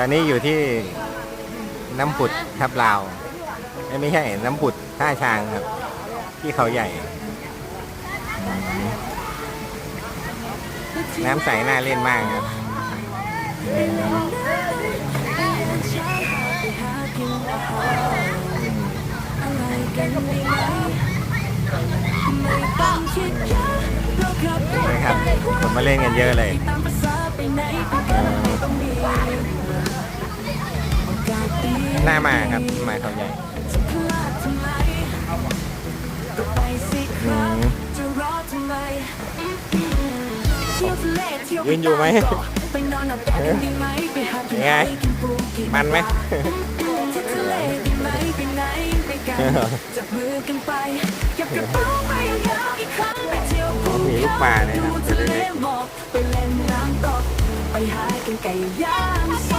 ตอนนี้อยู่ที่น้ำผุดทับลาวไม่ใช่น้ำผุดท่าช้างครับ ที่เขาใหญ่ น้ำใสน่าเล่นมากครับนะครับคนมาเล่นกันเยอะเลย หน้ามาครับมาเขาใหญ่อืมยืนอยู่ไหมยังไง มันไหมจับมือกันไปเก็บกระเป๋าไปยาวๆอีกครั้งไปเที่ยวภูมีลูกปลาเลยครับทะเลหมอกไปเล่นน้ำตกไปหากินไก่ย่างส